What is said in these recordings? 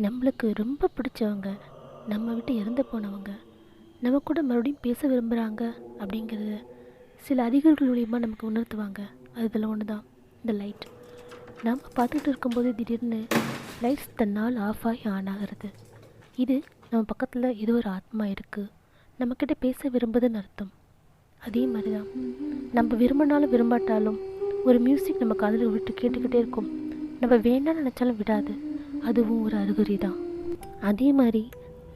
நம்மளுக்கு ரொம்ப பிடிச்சவங்க நம்ம விட்டு இறந்து போனவங்க நம்ம கூட மறுபடியும் பேச விரும்புகிறாங்க அப்படிங்கிறத சில அதிகாரிகள் மூலியமாக நமக்கு உணர்த்துவாங்க. அதில் ஒன்று தான் இந்த லைட் நம்ம பார்த்துட்டு இருக்கும்போது திடீர்னு லைட்ஸ் தன்னால் ஆஃப் ஆகி ஆன் ஆகிறது. இது நம்ம பக்கத்தில் ஏதோ ஒரு ஆத்மா இருக்குது நம்மக்கிட்ட பேச விரும்புதுன்னு அர்த்தம். அதே மாதிரி தான் நம்ம விரும்பினாலும் விரும்பாட்டாலும் ஒரு மியூசிக் நம்ம காதில் விட்டு கேட்டுக்கிட்டே இருக்கும். நம்ம வேண்டாம்னு நினச்சாலும் விடாது. அதுவும் ஒரு அறிகுறி தான். அதே மாதிரி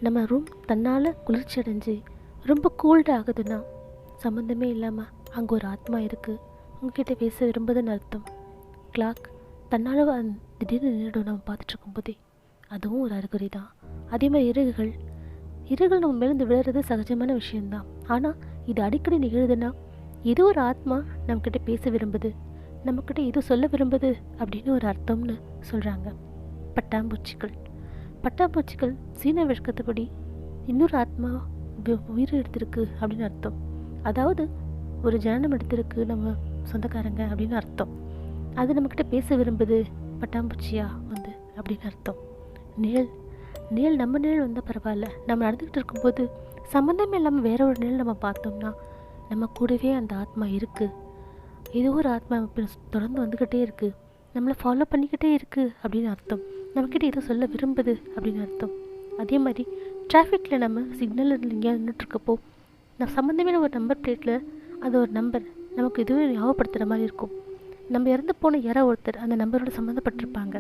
நம்ம ரூம் தன்னால் குளிர்ச்சி அடைஞ்சு ரொம்ப கூல்டு ஆகுதுன்னா சம்மந்தமே இல்லாமல் அங்கே ஒரு ஆத்மா இருக்குது உங்ககிட்ட பேச விரும்புதுன்னு அர்த்தம். கிளாக் தன்னால் திடீர்னு நின்றுடும் நம்ம பார்த்துட்ருக்கும் போதே அதுவும் ஒரு அறிகுறி தான். அதே மாதிரி இறகுகள். இறகுகள் நம்ம மேலேருந்து விழுறது சகஜமான விஷயம்தான். ஆனால் இது அடிக்கடி நிகழுதுன்னா ஏதோ ஒரு ஆத்மா நம்மக்கிட்ட பேச விரும்புது. நம்மக்கிட்ட ஏதோ சொல்ல விரும்புது அப்படின்னு ஒரு அர்த்தம்னு சொல்கிறாங்க பட்டாம்பூச்சிகள். பட்டாம்பூச்சிகள் சீன விளக்கத்துப்படி இன்னொரு ஆத்மா உயிர் எடுத்திருக்கு அப்படின்னு அர்த்தம். அதாவது ஒரு ஜனனம் எடுத்திருக்கு நம்ம சொந்தக்காரங்க அப்படின்னு அர்த்தம். அது நம்மக்கிட்ட பேச விரும்புது பட்டாம்பூச்சியா வந்து அப்படின்னு அர்த்தம். நிழல் நிழல் நம்ம நிழல் வந்தால் பரவாயில்ல. நம்ம நடந்துக்கிட்டு இருக்கும்போது சம்மந்தமே இல்லாமல் வேற ஒரு நிழல் நம்ம பார்த்தோம்னா நம்ம கூடவே அந்த ஆத்மா இருக்குது ஏதோ ஒரு ஆத்மா தொடர்ந்து வந்துக்கிட்டே இருக்குது நம்மளை ஃபாலோ பண்ணிக்கிட்டே இருக்குது அப்படின்னு அர்த்தம். நம்மக்கிட்ட ஏதோ சொல்ல விரும்புது அப்படின்னு அர்த்தம். அதே மாதிரி டிராஃபிக்கில் நம்ம சிக்னலில் எங்கேயாவது நின்றுட்டுருக்கப்போ நான் சம்மந்தமான ஒரு நம்பர் பிளேட்டில் அது ஒரு நம்பர் நமக்கு எதுவும் ஞாபகப்படுத்துகிற மாதிரி இருக்கும். நம்ம இறந்து போன யாரோ ஒருத்தர் அந்த நம்பரோட சம்மந்தப்பட்டிருப்பாங்க.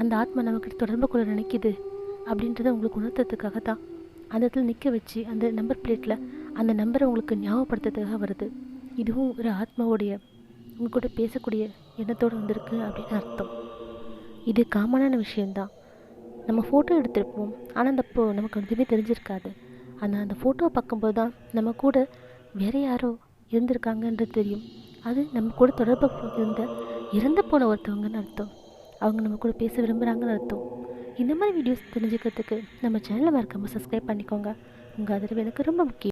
அந்த ஆத்மா நம்மக்கிட்ட தொடர்பு கொள்ள நினைக்குது அப்படின்றத உங்களுக்கு உணர்த்துறதுக்காக தான் அந்த இடத்துல நிற்க வச்சு அந்த நம்பர் பிளேட்டில் அந்த நம்பரை உங்களுக்கு ஞாபகப்படுத்துறதுக்காக வருது. இதுவும் ஒரு ஆத்மாவுடைய உங்க கூட பேசக்கூடிய எண்ணத்தோடு வந்திருக்கு அப்படின்னு அர்த்தம். இது காமனான விஷயந்தான் நம்ம ஃபோட்டோ எடுத்திருப்போம். ஆனால் அந்த போ நமக்கு எதுவுமே தெரிஞ்சிருக்காது. ஆனால் அந்த ஃபோட்டோவை பார்க்கும்போது தான் நம்ம கூட வேறு யாரோ இருந்திருக்காங்கன்றது தெரியும். அது நம்ம கூட தொடர்பு இருந்த இறந்து போன ஒருத்தவங்கன்னு அர்த்தம். அவங்க நம்ம கூட பேச விரும்புகிறாங்கன்னு அர்த்தம். இந்த மாதிரி வீடியோஸ் தெரிஞ்சுக்கிறதுக்கு நம்ம சேனலை மறக்காமல் சப்ஸ்கிரைப் பண்ணிக்கோங்க. உங்கள் ஆதரவு எனக்கு ரொம்ப முக்கியம்.